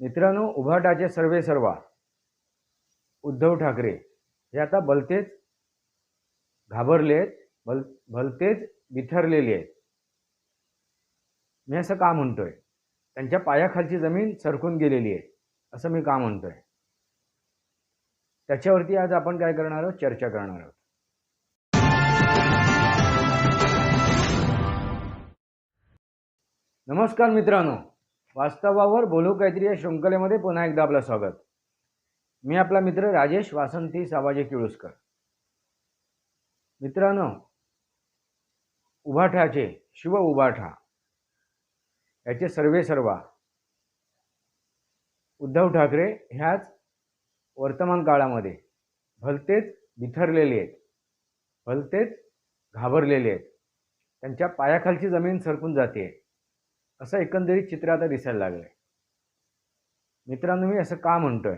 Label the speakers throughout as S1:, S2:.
S1: मित्रांनो उभाटाचे सर्वे सर्वा. उद्धव ठाकरे हे आता भलतेच घाबरले आहेत भल भलतेच बिथरलेले आहेत. मी असं का म्हणतोय? त्यांच्या पायाखालची जमीन सरकून गेलेली आहे असं मी का म्हणतोय? त्याच्यावरती आज आपण काय करणार आहोत? चर्चा करणार आहोत. नमस्कार मित्रांनो. वास्तवावर बोलू काहीतरी या शृंखलेमध्ये पुन्हा एकदा आपलं स्वागत. मी आपला मित्र राजेश वासंती सावाजी किळुसकर. मित्रांनो उभाठाचे शिव उभाठा याचे सर्वे सर्वा उद्धव ठाकरे ह्याच वर्तमान काळामध्ये भलतेच बिथरलेले आहेत भलतेच घाबरलेले आहेत. त्यांच्या पायाखालची जमीन सरकून जाते. असं एकंदरीत चित्र आता दिसायला लागलंय. मित्रांनो मी असं का म्हणतोय?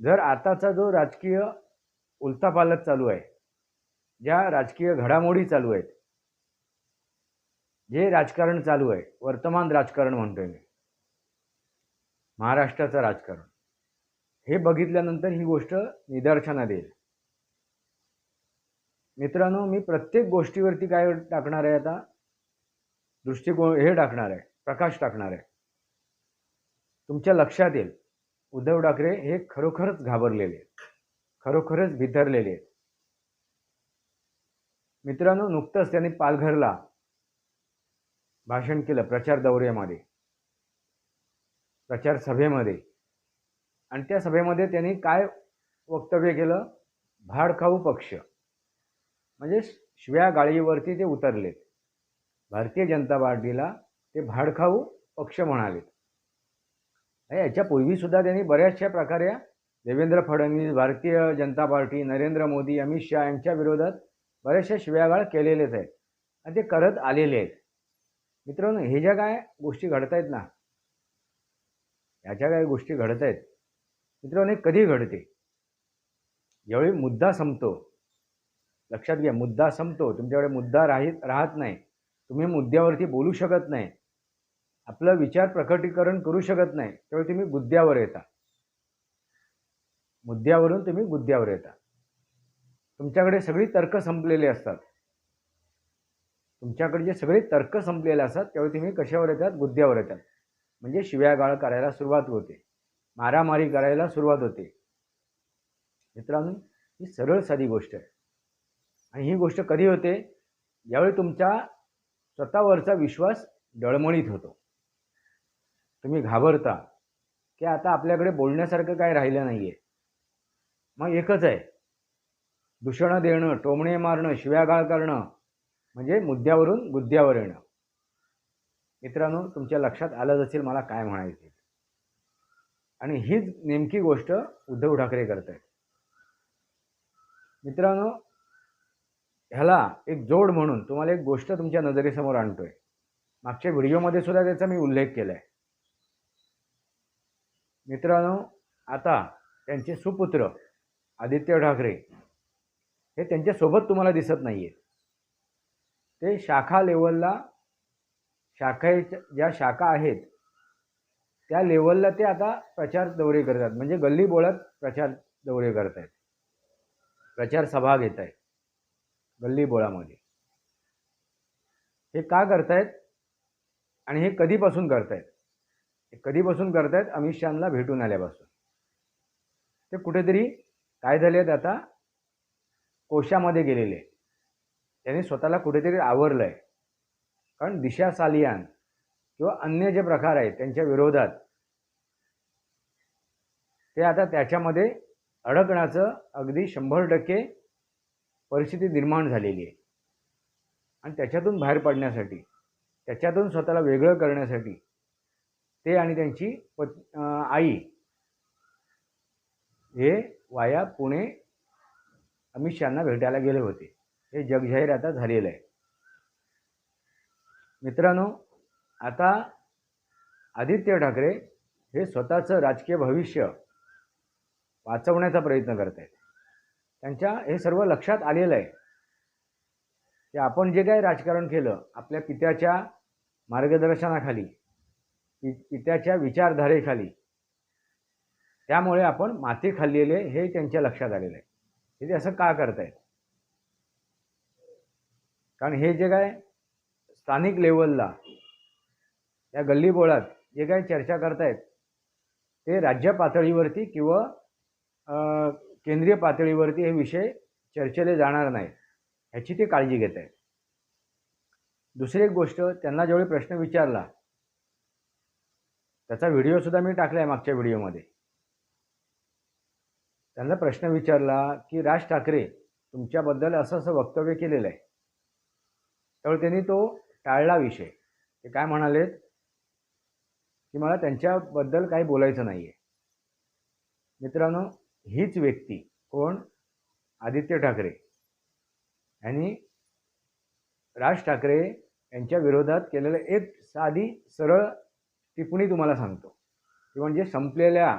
S1: जर आताचा जो राजकीय उलथापालथ चालू आहे ज्या राजकीय घडामोडी चालू आहेत जे राजकारण चालू आहे वर्तमान राजकारण म्हणतोय मी महाराष्ट्राचं राजकारण हे बघितल्यानंतर ही गोष्ट निदर्शनात येईल. मित्रांनो मी प्रत्येक गोष्टीवरती काय टाकणार आहे आता? दृष्टिकोन हे टाकणार आहे प्रकाश टाकणार आहे. तुमच्या लक्षात येईल उद्धव ठाकरे हे खरोखरच घाबरलेले आहेत खरोखरच भितरलेले आहेत. मित्रांनो नुकतंच त्यांनी पालघरला भाषण केलं प्रचार दौऱ्यामध्ये प्रचार सभेमध्ये. आणि त्या सभेमध्ये त्यांनी काय वक्तव्य केलं? भाडखाऊ पक्ष. म्हणजे शिव्या गाळीवरती ते उतरलेत. भारतीय जनता पार्टीला ते भाडखाऊ पक्ष म्हणालेत. याच्यापूर्वीसुद्धा त्यांनी बऱ्याचशा प्रकारे देवेंद्र फडणवीस भारतीय जनता पार्टी नरेंद्र मोदी अमित शहा यांच्या विरोधात बऱ्याचशा शिव्यागाळ केलेलेच आहेत. आणि ते करत आलेले आहेत. मित्रांनो हे ज्या काय गोष्टी घडत आहेत ना ह्याच्या काय गोष्टी घडत आहेत मित्रांनो हे कधी घडते? ज्यावेळी मुद्दा संपतो लक्षात घ्या मुद्दा संपतो तुमच्याकडे मुद्दा राहीत राहत नाही. तुम्ही मुद्द्यावरती बोलू शकत नाही. आपलं विचार प्रकटीकरण करू शकत नाही. त्यावेळी तुम्ही गुद्द्यावर येता. मुद्द्यावरून तुम्ही गुद्द्यावर येता. तुमच्याकडे सगळी तर्क संपलेले असतात. तुमच्याकडे जे सगळे तर्क संपलेले असतात त्यावेळी तुम्ही कशावर येतात? गुद्द्यावर येतात. म्हणजे शिव्यागाळ करायला सुरुवात होते. मारामारी करायला सुरुवात होते. मित्रांनो ही सरळ साधी गोष्ट आहे. आणि ही गोष्ट कधी होते? ज्यावेळी तुमच्या स्वतःवरचा विश्वास डळमळीत होतो. तुम्ही घाबरता की आता आपल्याकडे बोलण्यासारखं काय राहिलं नाही आहे मग एकच आहे. दूषणं देणं टोमणे मारणं शिव्यागाळ करणं म्हणजे मुद्द्यावरून गुद्द्यावर येणं. मित्रांनो तुमच्या लक्षात आलंच असेल मला काय म्हणायचं आणि हीच नेमकी गोष्ट उद्धव ठाकरे करत आहेत मित्रांनो ह्याला एक जोड म्हणून तुम्हाला एक गोष्ट तुमच्या नजरेसमोर आणतोय. मागच्या व्हिडिओमध्ये सुद्धा त्याचा मी उल्लेख केला आहे मित्रांनो आता त्यांचे सुपुत्र आदित्य ठाकरे हे त्यांच्यासोबत तुम्हाला दिसत नाही आहेत ते शाखा लेवलला शाखेच्या ज्या शाखा आहेत त्या लेवलला ते आता प्रचार दौरे करतात. म्हणजे गल्ली बोळात प्रचार दौरे करत आहेत प्रचार सभा घेत आहेत गल्लीबोळामध्ये. हे का करतायत? आणि हे कधीपासून करतायत? हे कधीपासून करतायत? अमित शहाला भेटून आल्यापासून. ते कुठेतरी काय झाले आहेत आता? कोशामध्ये गेलेले. त्यांनी स्वतःला कुठेतरी आवरलं आहे कारण दिशा सालियान किंवा अन्य जे प्रकार आहेत त्यांच्या विरोधात ते आता त्याच्यामध्ये अडकण्याचं अगदी शंभर टक्के परिस्थिती निर्माण झालेली आहे. आणि त्याच्यातून बाहेर पडण्यासाठी त्याच्यातून स्वतःला वेगळं करण्यासाठी ते आणि त्यांची पत् आई हे वाया पुणे अमित शहाना भेटायला गेले होते. हे जगजाहीर आता झालेलं आहे. मित्रांनो आता आदित्य ठाकरे हे स्वतःचं राजकीय भविष्य वाचवण्याचा प्रयत्न करत आहेत त्यांच्या हे सर्व लक्षात आलेलं आहे. की आपण जे काही राजकारण केलं आपल्या पित्याच्या मार्गदर्शनाखाली पित्याच्या विचारधारेखाली त्यामुळे आपण माती खाल्लेले हे त्यांच्या लक्षात आलेलं आहे. हे ते असं का करतायत? कारण हे जे काय स्थानिक लेवलला या गल्लीबोळात जे काही चर्चा करतायत ते राज्य पातळीवरती किंवा केंद्रीय पातळीवरती हे विषय चर्चेले जाणार नाहीत. ह्याची ते काळजी घेत आहेत. दुसरी एक गोष्ट त्यांना जेवढे प्रश्न विचारला त्याचा व्हिडिओसुद्धा मी टाकला आहे मागच्या व्हिडिओमध्ये. त्यांना प्रश्न विचारला की राज ठाकरे तुमच्याबद्दल असं असं वक्तव्य केलेलं आहे. त्यामुळे त्यांनी तो टाळला विषय. ते काय म्हणालेत? की मला त्यांच्याबद्दल काही बोलायचं नाही आहे मित्रांनो हीच व्यक्ती कोण? आदित्य ठाकरे. यांनी राज ठाकरे यांच्या विरोधात केलेलं एक साधी सरळ टिप्पणी तुम्हाला सांगतो. ती म्हणजे संपलेल्या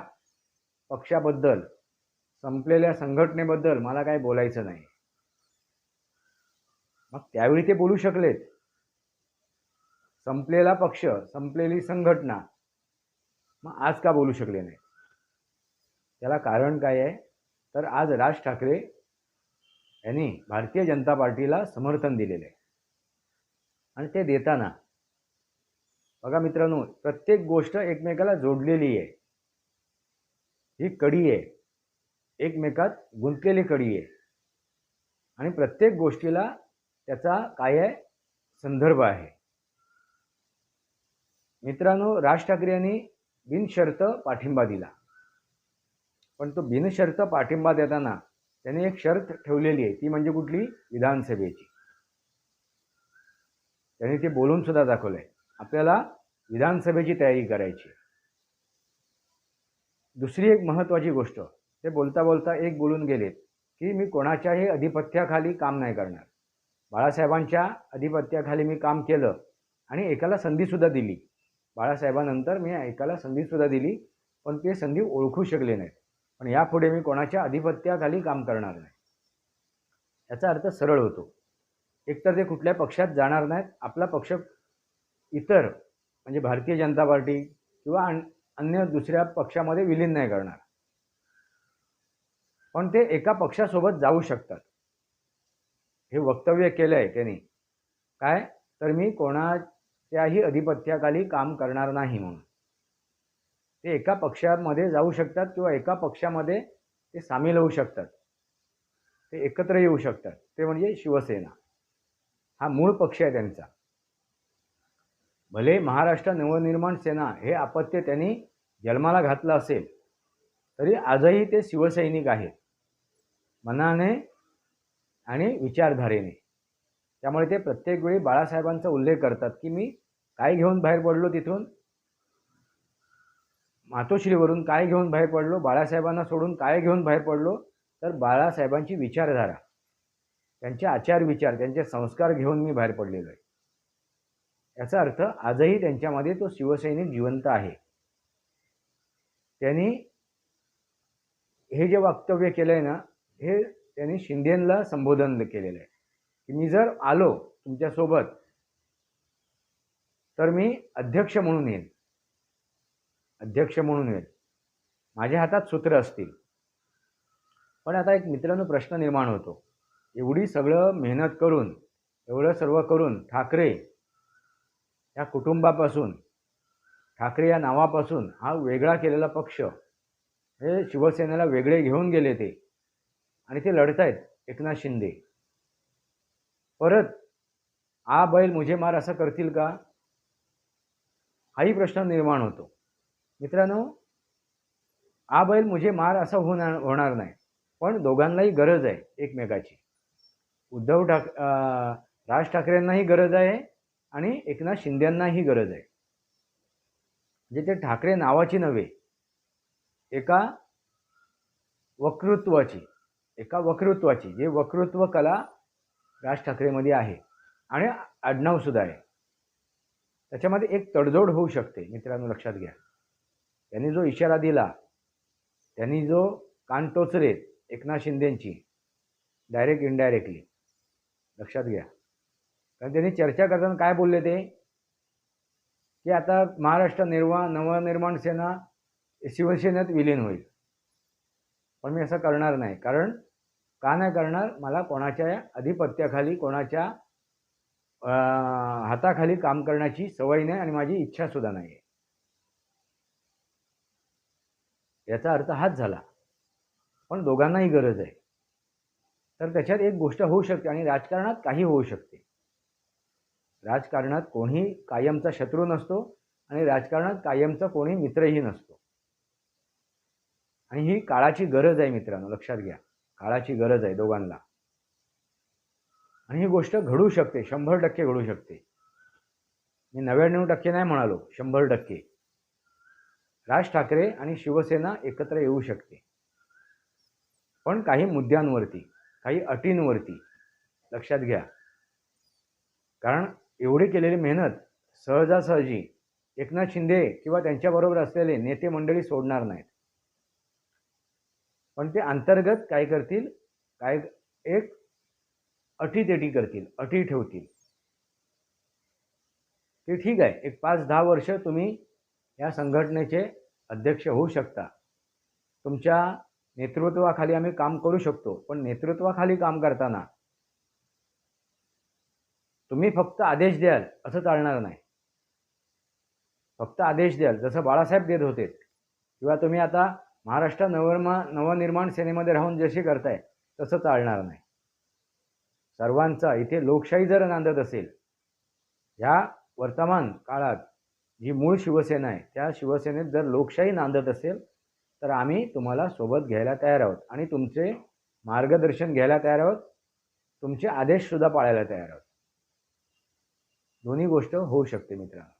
S1: पक्षाबद्दल संपलेल्या संघटनेबद्दल मला काही बोलायचं नाही. मग त्यावेळी ते बोलू शकलेत. संपलेला पक्ष संपलेली संघटना मग आज का बोलू शकले नाही त्याला कारण काय आहे? तर आज राज ठाकरे यांनी भारतीय जनता पार्टीला समर्थन दिलेलं आहे. आणि ते देताना बघा मित्रांनो प्रत्येक गोष्ट एकमेकाला जोडलेली आहे. ही कडी आहे. एकमेकात गुंतलेली कडी आहे. आणि प्रत्येक गोष्टीला त्याचा काय आहे? संदर्भ आहे. मित्रांनो राज ठाकरे यांनी बिनशर्त पाठिंबा दिला. पण तो बिनशर्त पाठिंबा देताना त्याने एक शर्त ठेवलेली आहे ती म्हणजे कुठली? विधानसभेची. त्यांनी ते बोलून सुद्धा दाखवलं आहे आपल्याला विधानसभेची तयारी करायची दुसरी एक महत्त्वाची गोष्ट ते बोलता बोलता एक बोलून गेलेत की मी कोणाच्याही अधिपत्याखाली काम नाही करणार. बाळासाहेबांच्या अधिपत्याखाली मी काम केलं आणि एकाला संधीसुद्धा दिली. बाळासाहेबानंतर मी एकाला संधीसुद्धा दिली पण ते संधी ओळखू शकले नाहीत. पण यापुढे मी कोणाच्या अधिपत्याखाली काम करणार नाही. याचा अर्थ सरळ होतो. एकतर ते कुठल्या पक्षात जाणार नाहीत. आपला पक्ष इतर म्हणजे भारतीय जनता पार्टी किंवा अन अन्य दुसऱ्या पक्षामध्ये विलीन नाही करणार. पण ते एका पक्षासोबत जाऊ शकतात. हे वक्तव्य केलं आहे त्यांनी काय? तर मी कोणाच्याही अधिपत्याखाली काम करणार नाही म्हणून. ते एका पक्षामध्ये जाऊ शकतात किंवा एका पक्षामध्ये ते सामील होऊ शकतात. ते एकत्र येऊ शकतात. ते म्हणजे शिवसेना. हा मूळ पक्ष आहे त्यांचा. भले महाराष्ट्र नवनिर्माण सेना हे अपत्य त्यांनी जन्माला घातलं असेल तरी आजही ते शिवसैनिक आहेत. मनाने आणि विचारधारेने. त्यामुळे ते प्रत्येक वेळी बाळासाहेबांचा उल्लेख करतात की मी काय घेऊन बाहेर पडलो तिथून? मातोश्रीवरून काय घेऊन बाहेर पडलो बाळासाहेबांना सोडून काय घेऊन बाहेर पडलो तर बाळासाहेबांची विचारधारा. त्यांचे आचार विचार त्यांचे संस्कार घेऊन मी बाहेर पडलेलो आहे. याचा अर्थ आजही त्यांच्यामध्ये तो शिवसैनिक जिवंत आहे. त्यांनी हे जे वक्तव्य केलं आहे ना हे त्यांनी शिंदेला संबोधन केलेलं आहे. की मी जर आलो तुमच्यासोबत तर मी अध्यक्ष म्हणून येईन. अध्यक्ष म्हणून येईल. माझ्या हातात सूत्र असतील. पण आता एक मित्रांनो प्रश्न निर्माण होतो. एवढी सगळं मेहनत करून एवढं सर्व करून ठाकरे या कुटुंबापासून ठाकरे या नावापासून हा वेगळा केलेला पक्ष हे शिवसेनेला वेगळे घेऊन गेले ते आणि ते लढतायत एकनाथ शिंदे. परत आ बैल मुझे मार असं करतील का? हाही प्रश्न निर्माण होतो. मित्रांनो आ बैल मुझे मार असं होणार होणार नाही. पण दोघांनाही गरज आहे एकमेकाची. उद्धव ठाक राज ठाकरेंनाही गरज आहे आणि एकनाथ शिंदेंनाही गरज आहे. म्हणजे ते ठाकरे नावाची नव्हे एका वक्तृत्वाची एका वक्तृत्वाची जे वक्तृत्व कला राज ठाकरेमध्ये आहे आणि आडनावसुद्धा आहे. त्याच्यामध्ये एक तडजोड होऊ शकते मित्रांनो लक्षात घ्या. त्यांनी जो इशारा दिला त्यांनी जो कान टोचलेत एकनाथ शिंदेंची डायरेक्ट इनडायरेक्टली लक्षात घ्या. कारण त्यांनी चर्चा करताना काय बोलले ते? की आता महाराष्ट्र निर्वा नवनिर्माण सेना शिवसेनेत विलीन होईल. पण मी असं करणार नाही. कारण का नाही करणार? मला कोणाच्या अधिपत्याखाली कोणाच्या हाताखाली काम करण्याची सवय नाही आणि माझी इच्छासुद्धा नाही आहे याचा अर्थ हाच झाला. पण दोघांनाही गरज आहे. तर त्याच्यात एक गोष्ट होऊ शकते आणि राजकारणात काही होऊ शकते. राजकारणात कोणी कायमचा शत्रू नसतो आणि राजकारणात कायमचा कोणी मित्रही नसतो. आणि ही काळाची गरज आहे मित्रांनो लक्षात घ्या. काळाची गरज आहे दोघांना. आणि ही गोष्ट घडू शकते शंभर टक्के घडू शकते. मी नव्याण्णव टक्के नाही म्हणालो शंभर टक्के. राज ठाकरे आणि शिवसेना एकत्र येऊ शकते. पण काही मुद्द्यांवरती काही अटींवरती लक्षात घ्या. कारण एवढी केलेली मेहनत सहजासहजी एकनाथ शिंदे किंवा त्यांच्याबरोबर असलेले नेते मंडळी सोडणार नाहीत. पण ते अंतर्गत काय करतील? काय एक अटीतेटी करतील अटी ठेवतील. ते ठीक आहे. एक पाच दहा वर्ष तुम्ही या संघटनेचे अध्यक्ष होऊ शकता. तुमच्या नेतृत्वाखाली आम्ही काम करू शकतो पण नेतृत्वाखाली काम करताना तुम्ही फक्त आदेश द्याल असं चालणार नाही. फक्त आदेश द्याल जसं बाळासाहेब देत होते किंवा तुम्ही आता महाराष्ट्र नवनिर्मा नवनिर्माण सेनेमध्ये राहून जसे करताय तसं चालणार नाही. सर्वांचा इथे लोकशाही जर नांदत असेल ह्या वर्तमान काळात जी मूळ शिवसेना आहे त्या शिवसेनेत जर लोकशाही नांदत असेल तर आम्ही तुम्हाला सोबत घ्यायला तयार आहोत. आणि तुमचे मार्गदर्शन घ्यायला तयार आहोत. तुमचे आदेशसुद्धा पाळायला तयार आहोत. दोन्ही गोष्ट होऊ शकते मित्रांनो.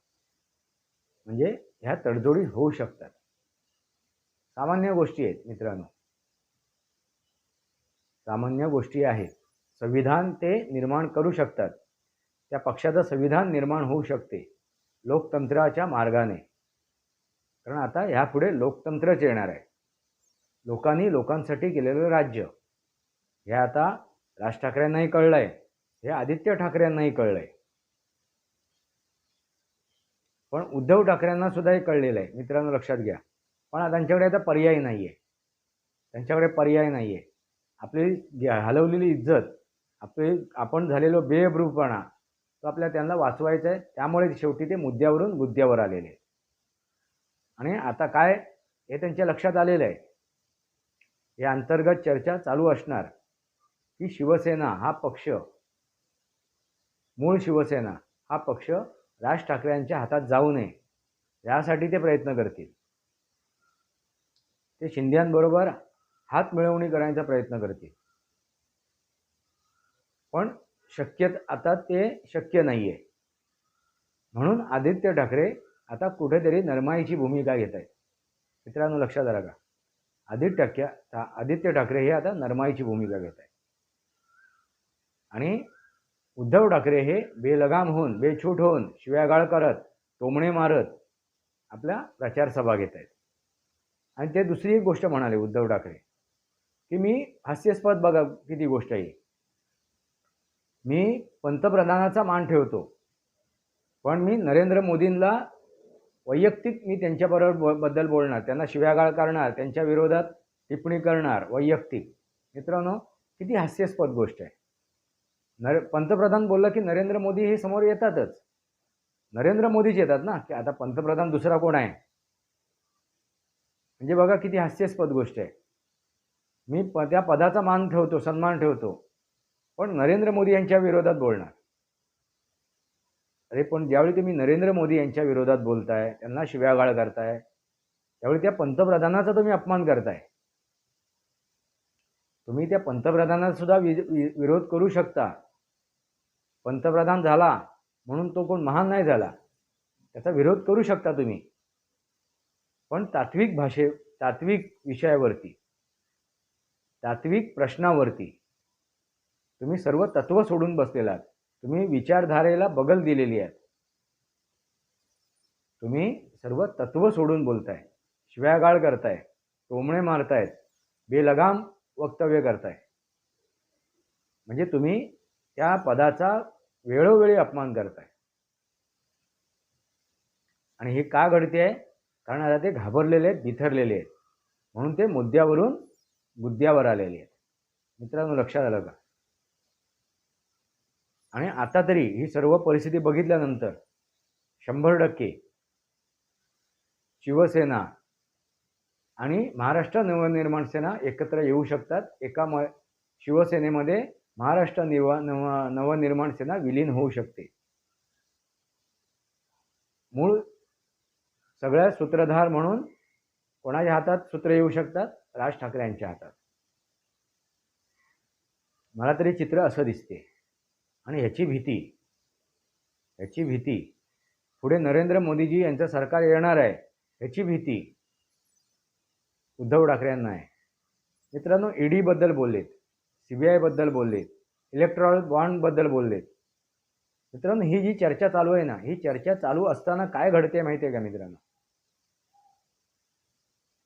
S1: म्हणजे ह्या तडजोडी होऊ शकतात. सामान्य गोष्टी आहेत मित्रांनो. सामान्य गोष्टी आहेत. संविधान ते निर्माण करू शकतात. त्या पक्षाचं संविधान निर्माण होऊ शकते. लोकतंत्राच्या मार्गाने. कारण आता ह्यापुढे लोकतंत्रच येणार आहे. लोकांनी लोकांसाठी केलेलं राज्य. हे आता राज ठाकरेंनाही कळलं आहे हे आदित्य ठाकरेंनाही कळलं आहे पण उद्धव ठाकरेंना सुद्धा हे कळलेलं आहे. मित्रांनो लक्षात घ्या. पण आता त्यांच्याकडे आता पर्याय नाही आहे त्यांच्याकडे पर्याय नाही आहे आपली हलवलेली इज्जत आपली आपण झालेलो बेब्रूपणा तो आपल्या त्यांना वाचवायचा आहे. त्यामुळे शेवटी ते मुद्द्यावरून मुद्द्यावर आलेले आहेत. आणि आता काय हे त्यांच्या लक्षात आलेलं आहे. या अंतर्गत चर्चा चालू असणार की शिवसेना हा पक्ष मूळ शिवसेना हा पक्ष राज ठाकरेंच्या हातात जाऊ नये यासाठी ते प्रयत्न करतील. ते शिंद्यांबरोबर हात मिळवणी करण्याचा प्रयत्न करतील. पण शक्य आता ते शक्य नाही आहे म्हणून आदित्य ठाकरे आता कुठेतरी नरमाईची भूमिका घेत आहेत मित्रांनो लक्षात आलं का आदित्य ठाकरे आदित्य ठाकरे हे आता नरमाईची भूमिका घेत आहेत आणि उद्धव ठाकरे हे बेलगाम होऊन बेछूट होऊन शिव्यागाळ करत टोमणे मारत आपल्या प्रचारसभा घेत आहेत आणि ते दुसरी एक गोष्ट म्हणाले उद्धव ठाकरे की मी हास्यास्पद बघा किती गोष्ट आहे. मी पंतप्रधानाचा मान ठेवतो. पण मी नरेंद्र मोदींना वैयक्तिक मी त्यांच्याबरोबरबद्दल बोलणार त्यांना शिव्यागाळ करणार त्यांच्या विरोधात टिप्पणी करणार वैयक्तिक. मित्रांनो किती हास्यास्पद गोष्ट आहे. नर पंतप्रधान बोललं की नरेंद्र मोदी हे समोर येतातच. नरेंद्र मोदीच येतात ना? की आता पंतप्रधान दुसरा कोण आहे? म्हणजे बघा किती हास्यास्पद गोष्ट आहे. मी प त्या पदाचा मान ठेवतो सन्मान ठेवतो. पण नरेंद्र मोदी यांच्या विरोधात बोलणार. अरे पण ज्यावेळी तुम्ही नरेंद्र मोदी यांच्या विरोधात बोलताय त्यांना शिव्यागाळ करताय त्यावेळी त्या पंतप्रधानाचा तुम्ही अपमान करताय. तुम्ही त्या पंतप्रधानाचा सुद्धा विरोध करू शकता. पंतप्रधान झाला म्हणून तो कोण महान नाही झाला. त्याचा विरोध करू शकता तुम्ही. पण तात्विक भाषे तात्विक विषयावरती तात्विक प्रश्नावरती तुम्ही सर्व तत्व सोडून बसलेला आहात. तुम्ही विचारधारेला बगल दिलेली आहे तुम्ही सर्व तत्व सोडून बोलताय. शिव्यागाळ करताय. टोमणे मारतायत. बेलगाम वक्तव्य करताय. म्हणजे तुम्ही त्या पदाचा वेळोवेळी अपमान करताय. आणि हे का घडते आहे? कारण आता ते घाबरलेले आहेत बिथरलेले आहेत. म्हणून ते मुद्द्यावरून मुद्द्यावर आलेले आहेत. मित्रांनो लक्षात आलं का? आणि आता तरी ही सर्व परिस्थिती बघितल्यानंतर शंभर टक्के शिवसेना आणि महाराष्ट्र नवनिर्माण सेना एकत्र येऊ शकतात. एका म शिवसेनेमध्ये महाराष्ट्र निर्वा नव नवनिर्माण सेना विलीन होऊ शकते. मूळ सगळ्या सूत्रधार म्हणून कोणाच्या हातात सूत्र येऊ शकतात? राज ठाकरे यांच्या हातात. मला तरी चित्र असं दिसते. आणि ह्याची भीती. ह्याची भीती. पुढे नरेंद्र मोदीजी यांचं सरकार येणार आहे ह्याची भीती. उद्धव ठाकरे यांना आहे. मित्रांनो ईडीबद्दल बोललेत सी बी आयबद्दल बोललेत इलेक्ट्रॉनिक बॉन्डबद्दल बोललेत. मित्रांनो ही जी चर्चा चालू आहे ना ही चर्चा चालू असताना काय घडते माहिती आहे का मित्रांनो?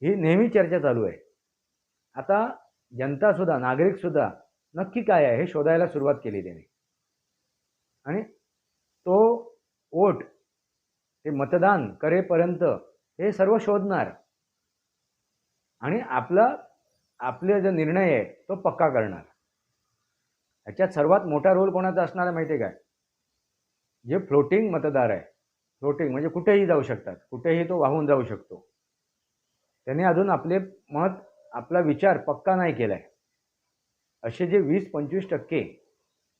S1: ही नेहमी चर्चा चालू आहे. आता जनतासुद्धा नागरिकसुद्धा नक्की काय आहे हे शोधायला सुरुवात केली त्याने. आणि तो वोट ते मतदान करेपर्यंत हे सर्व शोधणार. आणि आपला आपले जो निर्णय आहे तो पक्का करणार. ह्याच्यात सर्वात मोठा रोल कोणाचा असणार आहे माहिती आहे काय? जे फ्लोटिंग मतदार आहे. फ्लोटिंग म्हणजे कुठेही जाऊ शकतात. कुठेही तो वाहून जाऊ शकतो. त्याने अजून आपले मत आपला विचार पक्का नाही केला आहे असे जे वीस पंचवीस टक्के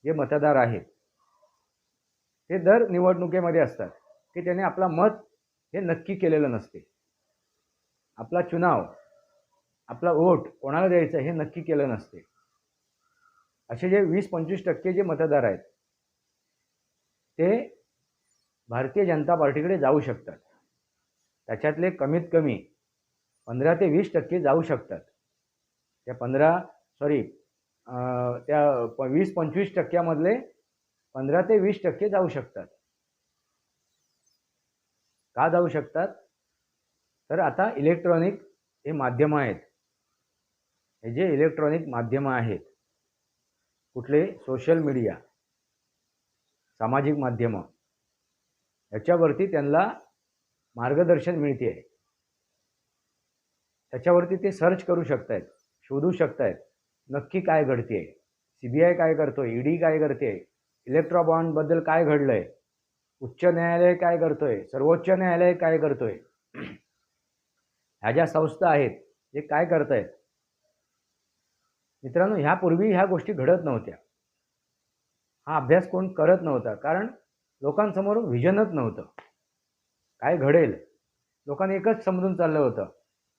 S1: जे मतदार आहेत हे दर निवडणुकीमध्ये असतात की त्याने आपला मत हे नक्की केलेलं नसते. आपला चुनाव आपला वोट कोणाला द्यायचं हे नक्की केलं नसते. असे जे वीस पंचवीस टक्के जे मतदार आहेत ते भारतीय जनता पार्टीकडे जाऊ शकतात. त्याच्यातले कमीत कमी पंधरा ते वीस टक्के जाऊ शकतात. त्या पंधरा सॉरी त्या वीस पंचवीस टक्क्यामधले पंधरा ते वीस टक्के जाऊ शकतात. का जाऊ शकतात? तर आता इलेक्ट्रॉनिक हे माध्यमं आहेत. हे जे इलेक्ट्रॉनिक माध्यमं आहेत कुठले? सोशल मीडिया सामाजिक माध्यमं. याच्यावरती त्यांना मार्गदर्शन मिळते. आहे त्याच्यावरती ते सर्च करू शकत आहेत शोधू शकत आहेत नक्की काय घडते सी बी आय काय करतोय? ईडी काय करते इलेक्ट्रो बॉन्डबद्दल काय घडलं आहे उच्च न्यायालय काय करतोय? सर्वोच्च न्यायालय काय करतोय? ह्या ज्या संस्था आहेत हे काय करत आहेत मित्रांनो ह्यापूर्वी ह्या गोष्टी घडत नव्हत्या. हा अभ्यास कोण करत नव्हता कारण लोकांसमोर व्हिजनच नव्हतं. काय घडेल? लोकांनी एकच समजून चाललं होतं.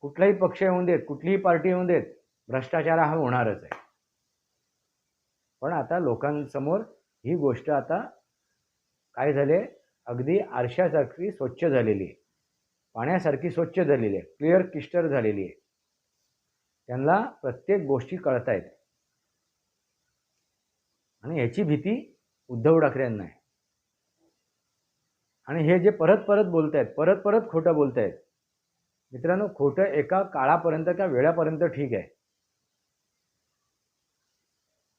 S1: कुठलाही पक्ष येऊन देत कुठलीही पार्टी येऊन देत भ्रष्टाचार हा होणारच आहे. पण आता लोकांसमोर ही गोष्ट आता काय झाले? अगदी आरशासारखी स्वच्छ झालेली आहे. पाण्यासारखी स्वच्छ झालेली आहे. क्लिअर किस्टर झालेली आहे. त्यांना प्रत्येक गोष्टी कळतायत आणि ह्याची भीती उद्धव ठाकरे यांना आहे. आणि हे जे परत परत बोलत आहेत परत परत खोटं बोलत आहेत मित्रांनो खोटं एका काळापर्यंत किंवा वेळापर्यंत ठीक आहे.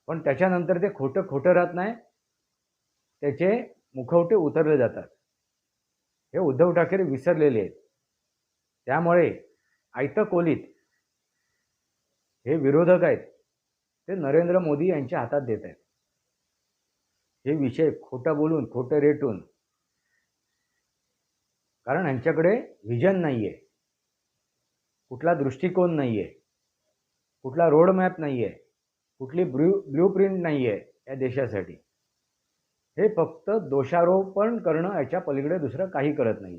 S1: पण त्याच्यानंतर ते खोटं खोटं राहत नाही. त्याचे मुखवटे उतरले जातात. हे उद्धव ठाकरे विसरलेले आहेत. त्यामुळे आयतं कोलीत हे विरोधक आहेत ते नरेंद्र मोदी यांच्या हातात देत आहेत. हे विषय खोटं बोलून खोटं रेटून कारण यांच्याकडे व्हिजन नाही आहे कुठला दृष्टिकोन नाही आहे कुठला रोड मॅप नाही आहे कुठली ब्ल्यू ब्ल्यू प्रिंट नाही आहे या देशासाठी. हे फक्त दोषारोपण करणं याच्या पलीकडे दुसरं काही करत नाही.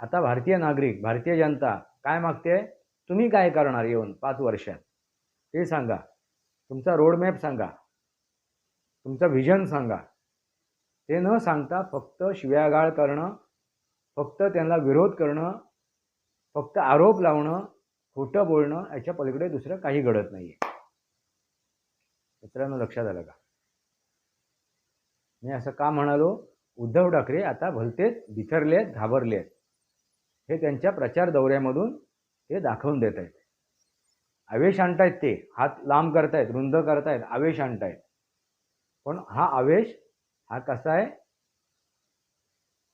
S1: आता भारतीय नागरिक भारतीय जनता काय मागते तुम्ही काय करणार येऊन पाच वर्षात? ते सांगा. तुमचा रोडमॅप सांगा. तुमचं व्हिजन सांगा. ते न सांगता फक्त शिव्यागाळ करणं फक्त त्यांना विरोध करणं फक्त आरोप लावणं खोटं बोलणं याच्या पलीकडे दुसरं काही घडत नाही आहे मित्रांनो लक्षात आलं का? मी असं का म्हणालो? उद्धव ठाकरे आता भलतेच बिथरले आहेत घाबरले आहेत हे त्यांच्या प्रचार दौऱ्यामधून ते दाखवून देत आहेत. आवेश आणतायत ते. हात लांब करतायत रुंद करतायत आवेश आणतायत. पण हा आवेश हा कसा आहे?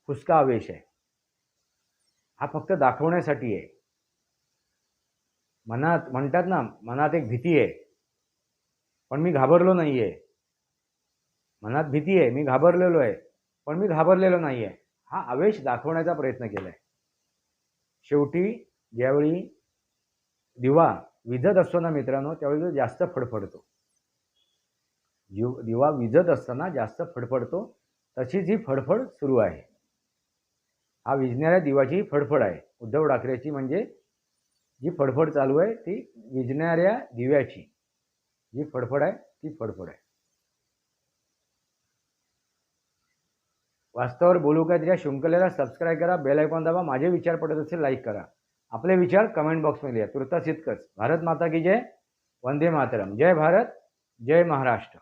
S1: फुसका आवेश आहे. हा फक्त दाखवण्यासाठी आहे. मनात म्हणतात ना मनात एक भीती आहे. पण मी घाबरलो नाही आहे मनात भीती आहे मी घाबरलेलो आहे पण मी घाबरलेलो नाही आहे हा आवेश दाखवण्याचा प्रयत्न केला आहे शेवटी ज्यावेळी दिवा विझत असतो ना मित्रांनो त्यावेळी तो जास्त फडफडतो. जीव दिवा विझत असताना जास्त फडफडतो तशीच ही फडफड सुरू आहे. हा विजणाऱ्या दिवाची फडफड आहे. उद्धव ठाकरेची म्हणजे जी फडफड चालू आहे ती विजणाऱ्या दिव्याची. जी फडफड आहे ती फडफड आहे. वास्तवावर बोलू काय त्याच्या शृंखलेला सबस्क्राईब करा बेल आयकॉन दाबा माझे विचार पडत असेल लाईक करा. आपले विचार कमेंट बॉक्समध्ये लिहा तुर्तास इतकंच. भारत माता की जय वंदे मातरम. जय भारत जय महाराष्ट्र.